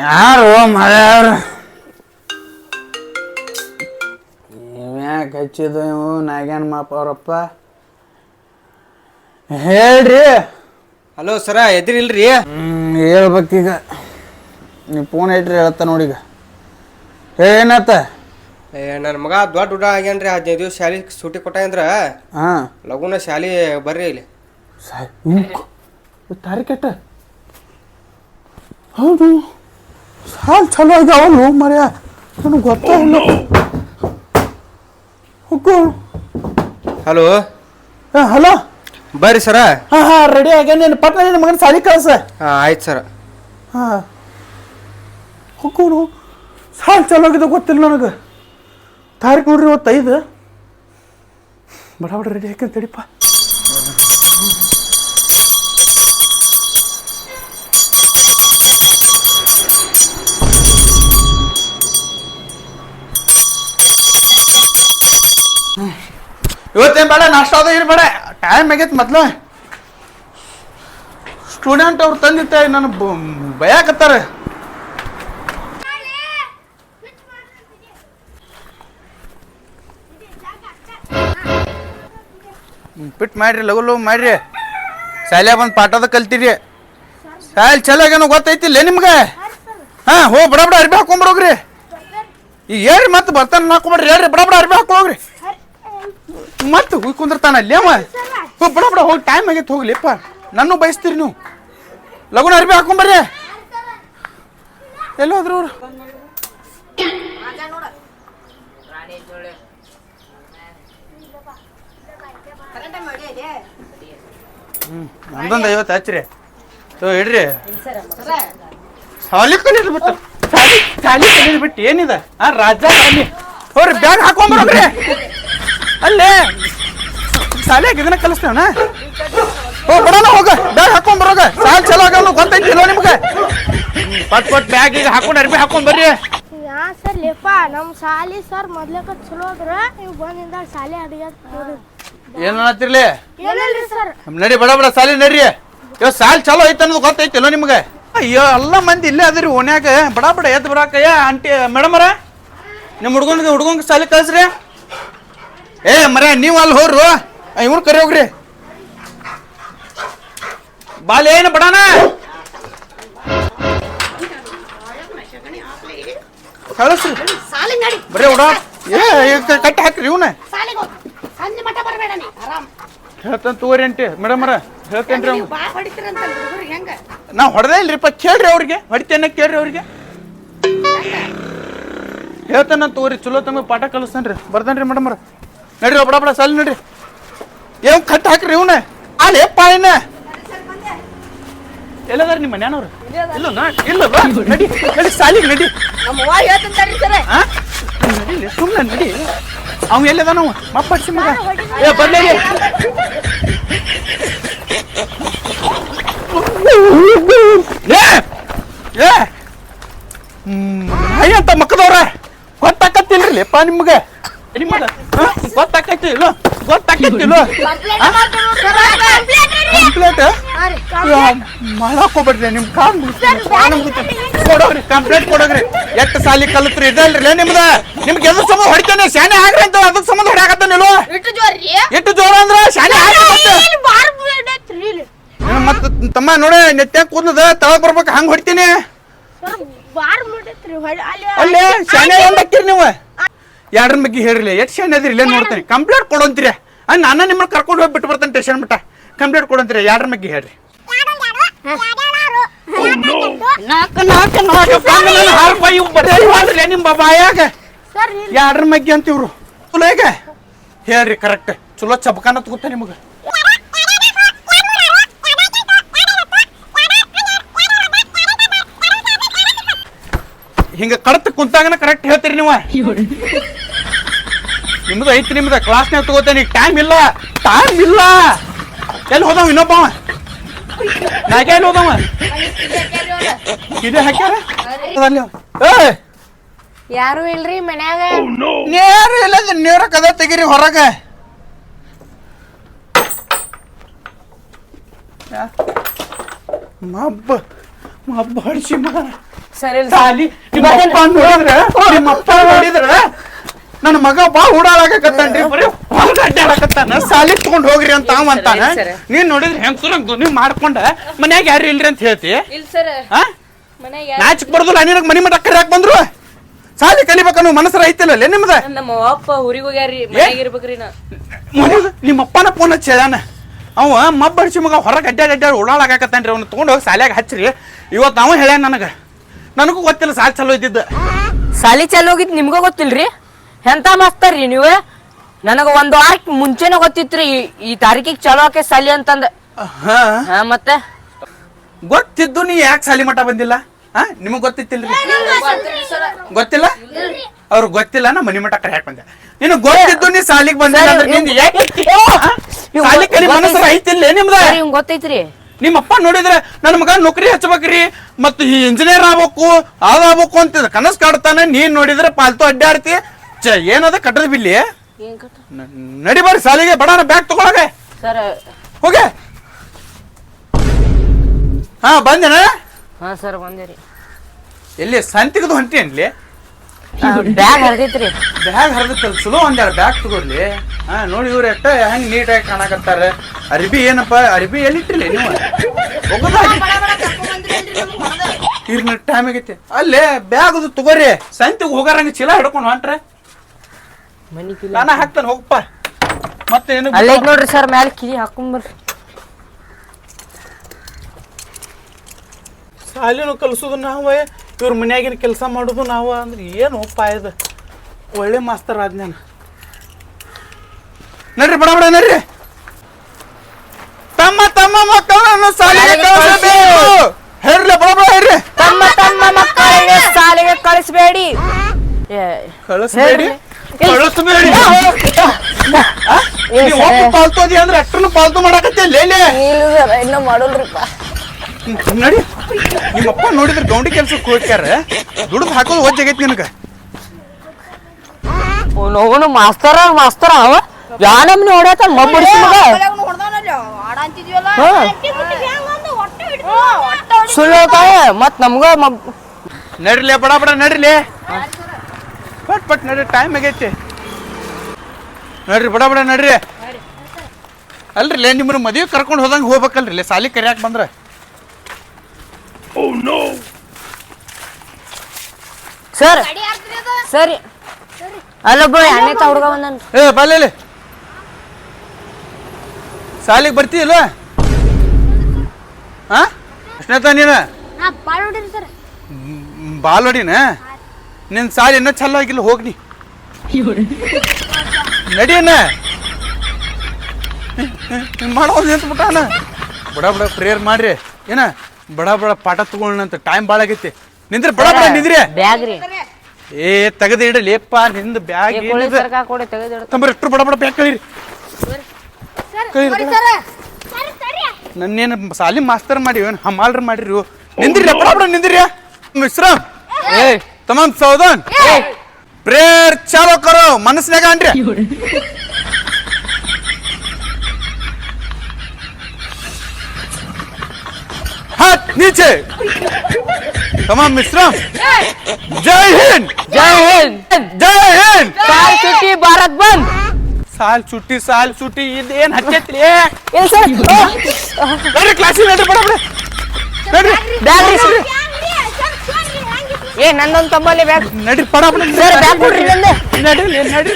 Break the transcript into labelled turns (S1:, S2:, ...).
S1: ಯಾರು ಮಳೆಯವ್ರು ಇವ್ಯಾಕೆ ಹಚ್ಚಿದ್ದು ಇವು ನಾಗ್ಯಾನ ಮಾಪ ಅವರಪ್ಪ ಹೇಳ್ರಿ.
S2: ಹಲೋ ಸರ ಎದ್ರಿಲ್ರಿ
S1: ಹ್ಮ್ ಹೇಳ್ಬೇಕೀಗ ನೀವು ಫೋನ್ ಇಟ್ರಿ ಹೇಳತ್ತ ನೋಡೀಗ ಏನತ್ತ?
S2: ಏ ನನ್ನ ಮಗ ದೊಡ್ಡ ಹುಡ ಆಗ್ಯಾನ್ರಿ ಹದಿನೈದು ದಿವಸ ಶಾಲಿ ಸೂಟಿ ಕೊಟ್ಟಾಂದ್ರ
S1: ಹಾಂ.
S2: ಲಗುನ ಶಾಲಿ ಬರ್ರಿ ಇಲ್ಲಿ.
S1: ತಾರೀಕೆಟ್ಟ ಹೌದು. ಸಾಲ್ ಚಲೋ ಆಗ್ಯಾವಲ್ಲು ಮರ್ಯ. ನನಗೆ ಗೊತ್ತಾಗಿಲ್ಲ ಹುಕ್ಕು.
S2: ಹಲೋ?
S1: ಹಲೋ?
S2: ಬರ್ರಿ ಸರ.
S1: ಹಾ ಹಾಂ ರೆಡಿ ಆಗ್ಯಾನ ನೀನು. ಪಟ್ನ ನಿನ್ನ ಮಗನ ಸಾಲಿ ಕಳ್ಸ.
S2: ಹಾಂ ಆಯ್ತು ಸರ.
S1: ಹಾಂ. ಸಾಲ್ ಚಲೋ ಆಗಿದೆ ಗೊತ್ತಿಲ್ಲ ನನಗೆ. ತಾರೀಕು ನೋಡ್ರಿ ಇವತ್ತು ಐದು ಬಡ ಬಡ ರೆಡಿ ಹಾಕಿ ತಡಿಪ್ಪ. ಇವತ್ತೇನು ಬೇಡ ನಾಷ್ಟ ಅದು ಏನು ಬೇಡ. ಟೈಮ್ ಆಗೈತೆ ಮೊದ್ಲು. ಸ್ಟೂಡೆಂಟ್ ಅವ್ರು ತಾಯಿ ನಾನು ಬಯಾಕತ್ತಾರ. ಪಿಟ್ ಮಾಡ್ರಿ, ಲಗು ಲಗು ಮಾಡ್ರಿ. ಶಾಲೆ ಬಂದು ಪಾಠದ ಕಲ್ತೀರಿ. ಶಾಲೆ ಚಲೋ ಆಗ್ಯಾನೋ ಗೊತ್ತೈತಿಲ್ಲ ನಿಮ್ಗೆ? ಹಾಂ ಹೋ ಬಡ ಬಡ ಅರ್ಬಿ ಹಾಕೊಂಬರೋಗ್ರಿ ಈಗ ಹೇಳ್ರಿ ಮತ್ತೆ ಬರ್ತಾನೆ ಹಾಕೊಂಬಿಡ್ರಿ ಹೇಳ್ರಿ ಬಡ ಬಡ ಅರ್ಬಿ ಹಾಕೋಗ್ರಿ ಮತ್ತೆ ಹೋಗಿ ಕುಂದಿರ್ತಾನ ಅಲ್ಲೇ ಅವ? ಹೋ ಬಡ ಬಡ ಹೋಗಿ ಟೈಮ್ ಆಗೈತೆ ಹೋಗ್ಲಿಪ್ಪ ನನ್ನ ಬಯಸ್ತೀರಿ ನೀವು. ಲಗುನ ಅರ್ಬಿ ಹಾಕೊಂಬರ್ರಿ ಎಲ್ಲಿ ಹೋದ್ರು ಅವ್ರು. ನಂದೊಂದು ಐವತ್ತು ಹಚ್ಚ್ರಿ. ತೋ ಇಡ್ರಿ. ಸಾಲಿ ಕಲೀರಿ ಬಿಟ್ಟು ಸಾಲಿ ಸಾಲಿ ಕಲೀರಿ ಬಿಟ್ಟು ಏನಿದೆ? ಆ ರಾಜ ರಾಣಿ. ಅವ್ರಿ ಬ್ಯಾಗ್ ಹಾಕೊಂಬರೋಗ್ರಿ ಅಲ್ಲೇ. ಶಾಲೆಯಾಗ ಇದನ್ನ ಕಲಿಸ್ತೇವಣ ಹೋ ಬಡೋಣ ಹೋಗ. ಬ್ಯಾಗ್ ಹಾಕೊಂಬರೋಗ ಸಾಲ್ ಚಲೋ ಆಗಲ್ಲ ಗೊತ್ತೈತಿಲ್ಲ ನಿಮ್ಗೆ. ಪಟ್ ಪಟ್ ಬ್ಯಾಗ್ ಈಗ ಹಾಕೊಂಡು ಅರ್ಬಿ ಹಾಕೊಂಡ್ ಬರ್ರಿ.
S3: ಯಾ ಸರ್ ಲೇಪ ನಮ್ಮ ಶಾಲಿ ಸರ್ ಮೊದ್ಲಕ್ಕ ಚಲೋ ಅದ್ರ ನೀವು ಬಂದಿಂದ ಶಾಲೆ ಅಡಿಗೆ
S1: ಏನ್ ಅನ್ನತ್ತಿರ್ಲಿ
S3: ಏನಿಲ್ರಿ ಸರ್?
S1: ನಡಿ ಬಡ ಬಡ ಸಾಲಿ ನಡ್ರಿ. ಇವ್ ಸಾಲ್ ಚಲೋ ಐತೆ ಅನ್ನೋದು ಗೊತ್ತೈತಿಲ್ಲ ನಿಮ್ಗೆ? ಅಯ್ಯೋ ಎಲ್ಲ ಮಂದಿ ಇಲ್ಲೇ ಅದ್ರಿ ಓನ್ಯಾಗ ಬಡ ಬಡ ಎದ್ದು ಬರಾಕಯ್ಯ ಆಂಟಿ ಮೇಡಮರ? ನಿಮ್ಮ ಹುಡ್ಗನ್ಗೆ ಹುಡ್ಗಂಗೆ ಸಾಲಿ ಕಳ್ಸ್ರಿ. ಏ ಮರ ನೀವು ಅಲ್ಲಿ ಹೋರು ಇವ್ರು ಕರಿ ಹೋಗ್ರಿ. ಬಾಲ್ ಏನು ಬಡಾನ? ಕಳಿಸ್ರಿ. ಬರೀ ಹುಡ ಏ ಕಟ್ಟಿ ಹಾಕ್ರಿ
S4: ಇವನ.
S1: ಹೇಳ್ತಾನೆ ತಗೋರಿ ಅಂಟಿ. ಮೇಡಮರ ಹೇಳ್ತೇನ್ರಿ ನಾ ಹೊಡೆದೇ ಇಲ್ರಿಪ್ಪ ಕೇಳ್ರಿ ಅವ್ರಿಗೆ. ಹೊಡಿತೇನೆ ಕೇಳ್ರಿ ಅವ್ರಿಗೆ. ಹೇಳ್ತಾನ ತೋರಿ ಚಲೋ ತಂಗ ಪಾಠ ಕಲಿಸ್ತಾನ್ರಿ. ಬರ್ತಾನ್ರಿ ಮೇಡಮ್ರ ನಡ್ರಿ ಬಡ ಬಡ ಸಾಲಿ ನಡ್ರಿ ಏನ್ ಕಟ್ ಹಾಕ್ರಿ ಇವನ ಅಲ್ಲಿ ಪಾಯನ ಎಲ್ಲದಾರ ನಿಮ್ಮ ಮನ್ಯಾನವ್ರು ಇಲ್ಲ ಇಲ್ಲ ನಡಿ ನಡಿ ಸಾಲಿಗೆ ನಡಿ? ನಡಿಲಿ ಸುಮ್ಮನೆ ನಡಿ ಅವ ಎಲ್ಲದಾನ ಮಪ್ಪ ಮಗ ಏ ಬರ್ಲಿ ಏ ಏ ಹ್ಮ್ ಅಂತ ಮಕ್ಕದವ್ರ ಗೊತ್ತಾಕತ್ತಿಲ್ರಿ ಲೇಪ ನಿಮ್ಗೆ ಗೊತ್ತಾಕೈತಿ ಇಲ್ಲ ಗೊತ್ತಾಕೈತಿ ಇಲ್ಲ ಕಂಪ್ಲೇಟ್ ಮಾಡಕ್ ಹೋಗ್ಬೇಡ್ರಿ ನಿಮ್ ಕಾಲ್ ಕೊಡೋಗ್ರಿ ಕಂಪ್ಲೇಂಟ್ ಕೊಡೋಗ್ರಿ. ಎಷ್ಟು ಸಾಲಿ ಕಲಿತ್ರಿ ಇದಲ್ರಿ ನಿಮ್ದ? ನಿಮ್ಗೆ ಎದ್ರ ಸಂಬಂಧ ಹೊಡಿತಾನೆ? ಶಾನೆ ಆಗ್ರಿ ಅಂತ ಅದಕ್ಕೆ ಸಂಬಂಧ
S4: ಜೋರ್ರಿ
S1: ಎಷ್ಟು ಜೋರ ಅಂದ್ರ ಶಾನೆ ಆಗ್ರಿ ಮತ್ತೆ. ತಮ್ಮ ನೋಡಿ ನೆಟ್ಟ ಕೂದಲದ ತಳಗ್ ಬರ್ಬೇಕು ಹಂಗ ಹೊಡಿತೀನಿ.
S3: ಅಲ್ಲಿ
S1: ಶಾನೆ ಹಾಕಿರಿ ನೀವು. ಎರಡ್ರ ಬಗ್ಗೆ ಹೇಳ್ರಿ ಎಷ್ಟು ಶಾನೆ ಅದ್ರಿ? ಇಲ್ಲೇ ನೋಡ್ತೇನೆ. ಕಂಪ್ಲೇಂಟ್ ಕೊಡೋಂತೀರಿ ಅಂದ್ ನಾನು ನಿಮ್ಮನ್ನ ಕರ್ಕೊಂಡು ಹೋಗಿ ಬಿಟ್ಟು ಬರ್ತೇನೆ ಟೇಷನ್ ಮಟ್ಟ. ಕಂಪ್ಲೇಂಟ್ ಕೊಡಂತೀರಿ ಎರಡ್ರ ಬಗ್ಗೆ ಹೇಳ್ರಿ. ನಿಮ್ಮ ಬಾಯಾಗ.
S3: ಸರ್ ಇಲ್ಲಿ
S1: ಎರಡ್ರ ಮಗ್ಗಿ ಅಂತ ಇವ್ರು ಚಲೋ ಈಗ ಹೇಳ್ರಿ ಕರೆಕ್ಟ್ ಚಲೋ ಚಬಕಾನ ತಗೋತ ನಿಮಗೆ. ಹಿಂಗ ಕಡತ ಕುಂತಾಗನ ಕರೆಕ್ಟ್ ಹೇಳ್ತೀರಿ ನೀವು? ನಿಮ್ದು ಐತಿ ನಿಮ್ದು ಕ್ಲಾಸ್ನಾಗ ತಗೋತೇನೆ ಟೈಮ್ ಇಲ್ಲ ಟೈಮ್ ಇಲ್ಲ. ಎಲ್ಲಿ ಹೋದವ ಇನ್ನೊಬ್ಬ ನಾಕೆ ಎಲ್ಲಿ ಹೋದವ? ಇದೆ ಹಾಕ್ಯಾರ. ಏಯ್!
S5: ಯಾರು ಇಲ್ರಿ ಮನ್ಯಾಗ?
S1: ನೇರ ಇಲ್ಲ ನೇರ ಕದ ತೆಗೀರಿ ಹೊರಗ? ಮಬ್ಬ.
S5: ಸರಿ
S1: ಸಾಲಿ ನಿಮ್ಮ ಅಪ್ಪ ನೋಡಿದ್ರ? ನಿಮ್ಮ ಅಪ್ಪ ನೋಡಿದ್ರ? ನನ್ನ ಮಗ ಬಾ ಓಡಾಡಕತ್ತಾನ್ರಿ ಬರೀ ಹೊರಗೆ ಅಡ್ಡಾಡಕತ್ತಾನ ಸಾಲಿ ತಗೊಂಡ್ ಹೋಗ್ರಿ ಅಂತ ಅವ ಅಂತಾನ. ನೀನ್ ನೋಡಿದ್ರ ಹೆಂಗ್ ನೀವ್ ಮಾಡ್ಕೊಂಡ? ಮನ್ಯಾಗ ಯಾರು ಇಲ್ರಿ ಅಂತ ಹೇಳ್ತಿ? ನಾಚಿಕ್ ಬರೋದಿಲ್ಲ ನಿನಗ್ ಮನಿ ಮಠ ಕರಿಯಾಕ್ ಬಂದ್ರು? ಸಾಲಿ ಕಲಿಬೇಕನ್ನೋ ಮನಸ್ಸರ ಐತಿಲ್ಲ ನಿಮ್ದ?
S5: ನಮ್ಮ ಅಪ್ಪ ಊರಿಗೆ ಹೋಗ್ಯಾರ್ರಿ ಮನ್ಯಾಗ ಇರ್ಬೇಕ್ರಿ ನಾ.
S1: ನಿಮ್ಮಪ್ಪನ ಫೋನ್ ಹಚ್ಚಿ ಹೇಳ್ಯಾನ. ಅವ ಮಬ್ಬಡಿಸಿ ಮಗ ಹೊರಗೆ ಅಡ್ಡಾಡಿ ಅಡ್ಡಾಡಿ ರೀ ಅವ್ನ ತೊಗೊಂಡು ಹೋಗಿ ಸಾಲ್ಯಾಗ ಹಚ್ಚ್ರಿ ಇವತ್ತು ನಾವು ಹೇಳ್ಯಾನ ನನಗೆ ನನಗೂ ಗೊತ್ತಿಲ್ಲ ಸಾಲ ಚಲೋ ಇದ್ದಿದ್ದ
S5: ಸಾಲಿ ಚಾಲು ಹೋಗಿದ್ ನಿಮ್ಗೂ ಗೊತ್ತಿಲ್ರಿ ಎಂತ ಮಾಸ್ತಾರ್ರಿ ನೀವು ನನಗ ಒಂದು ವಾರ ಮುಂಚೆನೆ ಗೊತ್ತಿತ್ರಿ ಈ- ಈ ತಾರೀಕಿಗೆ ಚಲೋ ಹಾಕಿ ಸಾಲಿ ಅಂತಂದ
S1: ಹಾ
S5: ಹಾ ಮತ್ತೆ
S1: ಗೊತ್ತಿದ್ದು ನೀ ಯಾಕೆ ಸಾಲಿ ಮಠ ಬಂದಿಲ್ಲ ಹಾ ನಿಮಗೆ ಗೊತ್ತಿತ್ತಿಲ್ರಿ ಗೊತ್ತಿಲ್ಲ ಅವ್ರು ಗೊತ್ತಿಲ್ಲ ನಾ ಮನಿ ಮಠ ಕರೆ ಬಂದೆ ನೀನು ಗೊತ್ತಿದ್ದು ನೀ ಸಾಲಿಗೆ ಬಂದಿಲ್ಲ ಅಂದ್ರೆ ನಿಂದು ಯಾಕೆ ಮನಸ್ಸರ ಐತಿಲ್ಲ ನಿಮ್ದ
S5: ಗೊತ್ತೈತ್ರಿ.
S1: ನಿಮ್ಮ ಅಪ್ಪ ನೋಡಿದ್ರೆ ನನ್ನ ಮಗ ನೌಕರಿ ಹಚ್ಬೇಕ್ರಿ ಮತ್ತು ಈ ಇಂಜಿನಿಯರ್ ಆಗ್ಬೇಕು ಅದಾಗ್ಬೇಕು ಅಂತ ಕನಸು ಕಾಡ್ತಾನೆ ನೀನ್ ನೋಡಿದ್ರೆ ಪಾಲ್ತು ಅಡ್ಡಾಡ್ತಿ. ಚ ಏನದ ಕಟ್ಟದ ಬಿಲ್ಲಿ? ನಡಿ ಬರ್ರಿ ಸಾಲಿಗೆ ಬಡಾನ ಬ್ಯಾಗ್ ತಗೊಳಗೆ
S5: ಸರ್.
S1: ಹೋಗೆ. ಹಾ ಬಂದೇನ?
S5: ಹಾ ಸರ್ ಬಂದಿರಿ
S1: ಎಲ್ಲಿ ಸಂತಿಗದು ಹೊಂಟಿ ಅನ್ಲಿ
S5: ಬ್ಯಾಗ್ ಹರಿದೈತ್ರಿ.
S1: ಬ್ಯಾಗ್ ಹರಿದತ್ತಲ್ಲ ಚಲೋ ಒಂದೆರಡು ಬ್ಯಾಗ್ ತಗೋರ್ಲಿ. ಹಾ ನೋಡಿ ಇವ್ರು ಎಟ್ಟ ಹೆಂಗ್ ನೀಟಾಗಿ ಕಾಣಕತ್ತಾರ. ಅರ್ಬಿ ಏನಪ್ಪ ಅರ್ಬಿ ಎಲ್ಲಿಟ್ಟಿರ್ಲಿ ನೀವು? ಇರ್ನ ಟೈಮ್ ಆಗೈತಿ. ಅಲ್ಲೇ ಬ್ಯಾಗ್ ಅದು ತಗೋರಿ. ಸಂತಿಗೆ ಹೋಗಾರಂಗ ಚೀಲ ಹಿಡ್ಕೊಂಡು ಹೊಂಟ್ರೆ.
S5: ಮನಿ ಕಿಲಿ
S1: ನಾನ ಹಾಕ್ತಾನೆ ಹೋಗಪ್ಪ ಮತ್ತೆ ಏನು
S5: ಅಲ್ಲೇ ನೋಡ್ರಿ ಸರ್ ಮ್ಯಾಲ ಕಿಲಿ ಹಾಕೊಂಬರ್ರಿ.
S1: ಸಾಲಿನೂ ಕಲ್ಸೋದು ನಾವೇ. ಇವ್ರ ಮನ್ಯಾಗಿನ ಕೆಲಸ ಮಾಡೋದು ನಾವು ಅಂದ್ರೆ ಏನು ಉಪಾಯ ಇದು? ಒಳ್ಳೆ ಮಾಸ್ತರ್ ಆದ್ ನಾನು. ನಡ್ರಿ ಬಡ ಬಡ ನಡ್ರಿ. ತಮ್ಮ ತಮ್ಮ ಮಕ್ಕಳನ್ನು ಸಾಲಿಗೆ ಕಳಿಸಬೇಕು. ಹೇಳ್ರಿ ಬಡ ಬಡ ಹೇಳ್ರಿ.
S5: ತಮ್ಮ ತಮ್ಮ ಮಕ್ಕಳಿಗೆ ಸಾಲಿಗೆ ಕಳಿಸಬೇಡಿ.
S1: ಕಳಿಸಬೇಡಿ. ಕಳಿಸಬೇಡಿ. ಪಾಲ್ತೋದಿ ಅಂದ್ರೆ ಅಷ್ಟನ್ನು ಪಾಲ್ತು ಮಾಡಕತ್ತೆ ಲೇಲೆ
S5: ಇಲ್ಲ ಮಾಡಲ್ರಿಪ್ಪ ಮಾಡೋಲ್ರಿಪ್ಪ.
S1: ನಡಿ ನಿಮ್ಮಪ್ಪ ನೋಡಿದ್ರೆ ಗೌಂಡಿ ಕೆಲ್ಸಕ್ಕೆ ಹೋಗ್ಯಾರ. ದುಡ್ದು ಹಾಕೋದು ಒಜ್ಜಾಗೈತಿ ನಿನಗ.
S5: ಅವನು ಮಾಸ್ತರ ಮಾಸ್ತರ ಅವ. ಯಾ ನಮ್ನಿ ಹೊಡ್ಯಾತ ಮಬ್ಬಡಿಸಿ ಮಗ. ಸುಳ್ಳು ಮತ್ ನಮ್ಗ ಮಬ್
S1: ನಡ್ರಿಲೆ ಬಡ ಬಡ ನಡ್ರಿಲೆ. ಪಟ್ ಪಟ್ ನಡ್ರಿ ಟೈಮ್ ಆಗೈತಿ. ನಡ್ರಿ ಬಡ ಬಡ ನಡ್ರಿ. ಅಲ್ರಿ ನಿಮ್ಮ ಮದುವೆ ಕರ್ಕೊಂಡು ಹೋದಂಗೆ ಹೋಗ್ಬೇಕಲ್ರಿ ಸಾಲಿ ಕರಿಯಾಕ ಬಂದ್ರ.
S5: ಸರ್ ಸರಿ. ಅಲ್ಲೊಬ್ಬ ಎಣ್ಣೆ ತ ಹುಡ್ಗ ಬಂದನ್.
S1: ಏ ಬಲ್ಲೆ ಸಾಲಿಗೆ ಬರ್ತೀಯಲ್ಲ ಹಾ ಎಷ್ಟನೇತ ನೀನು?
S3: ಬಾಲ್ ಹೊಡಿನ ನೋಡಿರಿ ಸರ್
S1: ಬಾಲೋಡಿನ ನಿನ್ ಸಾಲಿ ಇನ್ನೂ ಚಲೋ ಆಗಿಲ್ಲ ಹೋಗ್ನಿ ನಡಿಯಣ್ಣ ಮಾಡೋದು ನಿಂತ್ಬಿಟ್ಟಾನ ಬಡ ಬಡ ಪ್ರೇಯರ್ ಮಾಡ್ರಿ. ಏನ? ಬಡ ಬಡ ಪಾಠ ತಗೊಳ್ಳಂತ ಟೈಮ್ ಭಾಳ ಆಗೈತಿ. ನಿಂದ್ರಿ ಬಡ ಬಡ ನಿಂದ್ರಿ.
S5: ಬ್ಯಾಗ್ ರೀ
S1: ಏ ತೆಗೆದು ಇಡಲಿಪ್ಪ ನಿಂದ ಬ್ಯಾಗ್
S5: ಈ ಕೋಳಿ ಸರ್ಕ ಕೊಡಿ ತೆಗೆದಿಡ
S1: ತಂಬರಿ ಎಷ್ಟು ಬಡ ಬಡ ಬ್ಯಾಗ್ ಕಳೀರಿ ಕಳೀರಿ ನನ್ನೇನು ಸಾಲಿ ಮಾಸ್ತರ್ ಮಾಡಿ ಏನು ಹಮಾಲ್ರ ಮಾಡಿರಿ. ನಿಂದ್ರಿ ಬಡ ಬಡ ನಿಂದ್ರಿ ವಿಶ್ರಾಮ್
S5: ಏ.
S1: ತಮಾಮ್ ಸೌದನ್. ಪ್ರೇರ್ ಚಾಲೋ ಕರೋ ಮನಸ್ನಾಗ ಅನ್ರಿ. नीचे तमाम मिश्रम जय हिंद
S5: ಜೈ ಹಿಂದ್
S1: जय हिंद
S5: ಸಾಲ್ ಚುಟ್ಟಿ ಭಾರತ್ ಬಂದ್
S1: ಸಾಲ್ ಚುಟ್ಟಿ ಸಾಲ್ ಚುಟ್ಟಿ ಇದೇನ್ ಹಚ್ಚೈತ್ರಿ
S5: ಏ ಸರ್
S1: ನಡ್ರಿ ಕ್ಲಾಸಿಗೆ ನಡ್ರಿ ಬಡ ಬಡ ನಡ್ರಿ
S5: ಬ್ಯಾಗ್ ರೀ ಸರ್ ಏ ನಂದೊಂದ್ ತಮ್ಮಲ್ಲಿ ಬ್ಯಾಗ್
S1: ನಡ್ರಿ ಪಡ ಬಡ
S5: ಸರ್ ಬ್ಯಾಗ್ ಕೊಡ್ರಿ ನಂದೆ
S1: ನಡ್ರಿ ನಡ್ರಿ